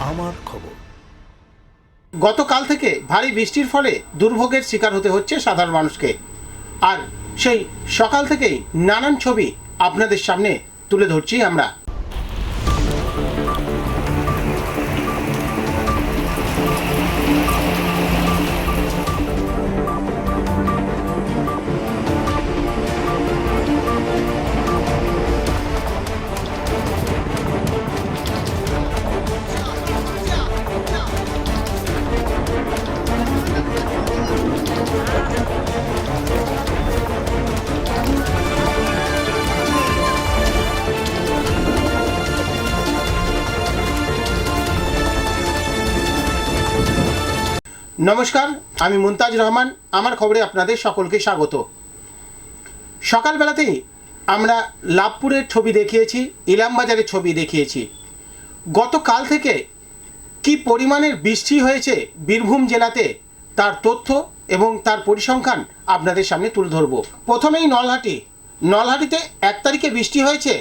আমার খবর। গতকাল থেকে ভারী বৃষ্টির ফলে দুর্ভোগের শিকার হতে হচ্ছে সাধারণ মানুষকে। আর সেই সকাল থেকেই নানান ছবি আপনাদের সামনে তুলে ধরছি আমরা। নমস্কার, আমি মুমতাজ রহমান, আমার খবরে আপনাদের সকলকে স্বাগত। সকালবেলাতেই আমরা লাভপুরের ছবি দেখিয়েছি, ইলামবাজারের ছবি দেখিয়েছি। গতকাল থেকে কি পরিমাণের বৃষ্টি হয়েছে বীরভূম জেলাতে, তার তথ্য এবং তার পরিসংখ্যান আপনাদের সামনে তুলে ধরব। প্রথমেই নলহাটি। নলহাটিতে এক তারিখে বৃষ্টি হয়েছে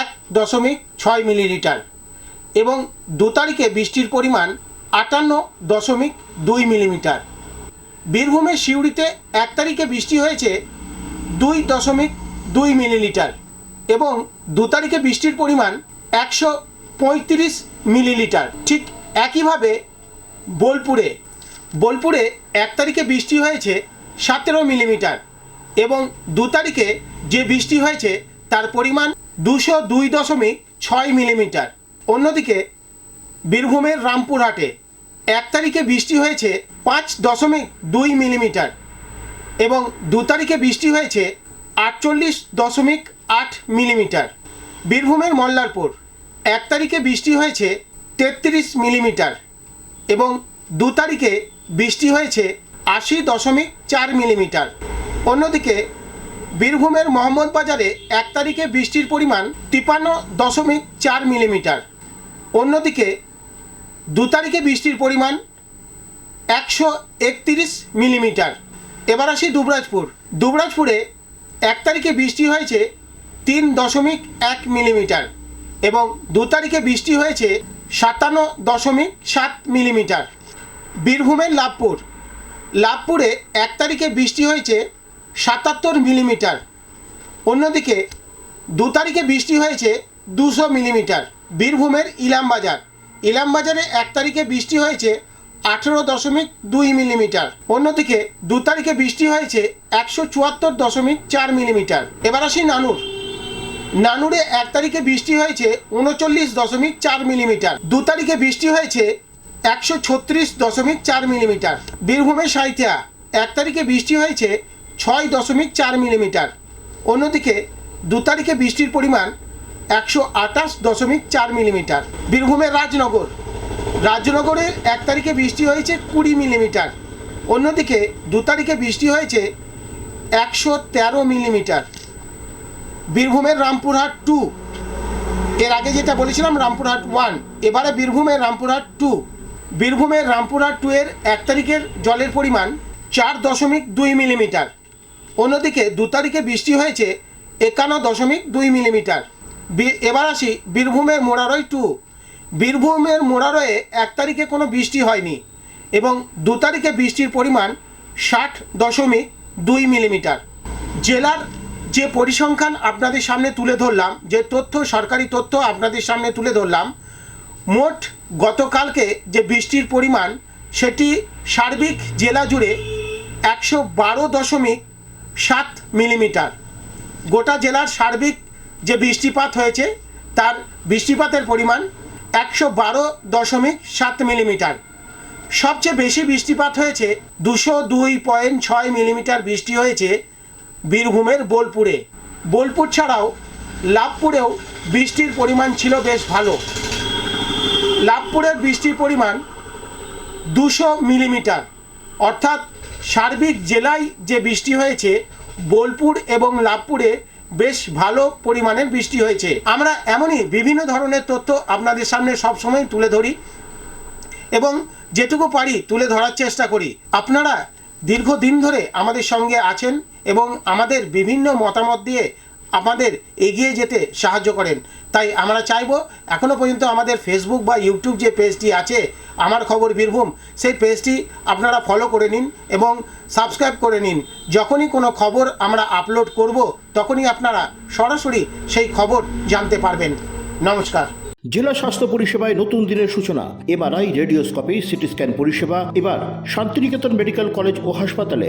এক দশমিক ছয় মিলিলিটার এবং দু তারিখে বৃষ্টির পরিমাণ আটান্ন দশমিক দুই মিলিমিটার। বীরভূমের সিউড়িতে এক তারিখে বৃষ্টি হয়েছে দুই দশমিক দুই মিলিলিটার এবং দু তারিখে বৃষ্টির পরিমাণ একশো পঁয়ত্রিশ মিলিলিটার। ঠিক একইভাবে বোলপুরে বোলপুরে এক তারিখে বৃষ্টি হয়েছে সতেরো মিলিমিটার এবং দু তারিখে যে বৃষ্টি হয়েছে তার পরিমাণ দুশো দুই দশমিক ছয় মিলিমিটার। অন্যদিকে বীরভূমের রামপুরহাটে এক তারিখে বৃষ্টি হয়েছে পাঁচ দশমিক দুই মিলিমিটার এবং দু তারিখে বৃষ্টি হয়েছে আটচল্লিশ দশমিক আট মিলিমিটার। বীরভূমের মল্লারপুর, এক তারিখে বৃষ্টি হয়েছে তেত্রিশ মিলিমিটার এবং দু তারিখে বৃষ্টি হয়েছে আশি দশমিক চার মিলিমিটার। অন্যদিকে বীরভূমের মোহাম্মদবাজারে এক তারিখে বৃষ্টির পরিমাণ তিপান্ন দশমিক চার মিলিমিটার। অন্যদিকে দু তারিখে বৃষ্টির পরিমাণ একশো একত্রিশ মিলিমিটার। এবার আসি দুবরাজপুর। দুবরাজপুরে এক তারিখে বৃষ্টি হয়েছে তিন দশমিক এক মিলিমিটার এবং দু তারিখে বৃষ্টি হয়েছে সাতান্ন দশমিক সাত মিলিমিটার। বীরভূমের লাভপুর। লাভপুরে এক তারিখে বৃষ্টি হয়েছে সাতাত্তর মিলিমিটার। অন্যদিকে দু তারিখে বৃষ্টি হয়েছে দুশো মিলিমিটার বীরভূমের ইলামবাজার। ইলামবাজারে এক তারিখে বৃষ্টি হয়েছে আঠেরো দশমিক দুই মিলিমিটার। অন্যদিকে দু তারিখে বৃষ্টি হয়েছে একশো চুয়াত্তর দশমিক চার মিলিমিটার। এবার আসি নানুর। নানুরে এক তারিখে বৃষ্টি হয়েছে উনচল্লিশ দশমিক চার মিলিমিটার। দু তারিখে বৃষ্টি হয়েছে একশো ছত্রিশ দশমিক চার মিলিমিটার। বীরভূমের সাঁইথিয়া, এক তারিখে বৃষ্টি হয়েছে ছয় দশমিক চার মিলিমিটার। অন্যদিকে দু তারিখে বৃষ্টির পরিমাণ একশো আঠাশ দশমিক চার মিলিমিটার। বীরভূমের রাজনগর। রাজনগরের এক তারিখে বৃষ্টি হয়েছে কুড়ি মিলিমিটার। অন্যদিকে দু তারিখে বৃষ্টি হয়েছে একশো তেরো মিলিমিটার। বীরভূমের রামপুরহাট টু এর আগে যেটা বলেছিলাম, রামপুরহাট ওয়ান এবারে বীরভূমের রামপুরহাট টু বীরভূমের রামপুরহাট টু এর এক তারিখের জলের পরিমাণ চার দশমিক দুই মিলিমিটার। অন্যদিকে দু তারিখে বৃষ্টি হয়েছে একান্ন দশমিক দুই মিলিমিটার। এবার আসি, বীরভূমের মোরারই টু বীরভূমের মোরারয়ে এক তারিখে কোনো বৃষ্টি হয়নি এবং দু তারিখে বৃষ্টির পরিমাণ ষাট দশমিক দুই মিলিমিটার। জেলার যে পরিসংখ্যান আপনাদের সামনে তুলে ধরলাম, যে তথ্য, সরকারি তথ্য আপনাদের সামনে তুলে ধরলাম, মোট গতকালকে যে বৃষ্টির পরিমাণ সেটি সার্বিক জেলা জুড়ে একশো বারো দশমিক সাত মিলিমিটার। গোটা জেলার সার্বিক যে বৃষ্টিপাত হয়েছে, তার বৃষ্টিপাতের পরিমাণ একশো বারো দশমিক সাত মিলিমিটার। সবচেয়ে বেশি বৃষ্টিপাত হয়েছে দুশো দুই পয়েন্ট ছয় মিলিমিটার বৃষ্টি হয়েছে বীরভূমের বোলপুরে। বোলপুর ছাড়াও লাভপুরেও বৃষ্টির পরিমাণ ছিল বেশ ভালো। লাভপুরের বৃষ্টির পরিমাণ দুশো মিলিমিটার। অর্থাৎ সার্বিক জেলায় যে বৃষ্টি হয়েছে, বোলপুর এবং লাভপুরে বেশ ভালো পরিমাণের বৃষ্টি হয়েছে। আমরা এমনই বিভিন্ন ধরনের তথ্য আপনাদের সামনে সবসময় তুলে ধরি এবং যেটুকু পারি তুলে ধরার চেষ্টা করি। আপনারা দীর্ঘদিন ধরে আমাদের সঙ্গে আছেন এবং আমাদের বিভিন্ন মতামত দিয়ে আমাদের এগিয়ে যেতে সাহায্য করেন। তাই আমরা চাইব এখনও পর্যন্ত আমাদের ফেসবুক বা ইউটিউব যে পেজটি আছে, আমার খবর বীরভূম, সেই পেজটি আপনারা ফলো করে নিন এবং সাবস্ক্রাইব করে নিন। যখনই কোনো খবর আমরা আপলোড করব তখনই আপনারা সরাসরি সেই খবর জানতে পারবেন। নমস্কার। জেলা স্বাস্থ্য পরিষেবায় নতুন দিনের সূচনা, এমআরআই, রেডিওস্কোপি সিটি স্ক্যান পরিষেবা, এবার শান্তিনিকেতন মেডিকেল কলেজ ও হাসপাতালে।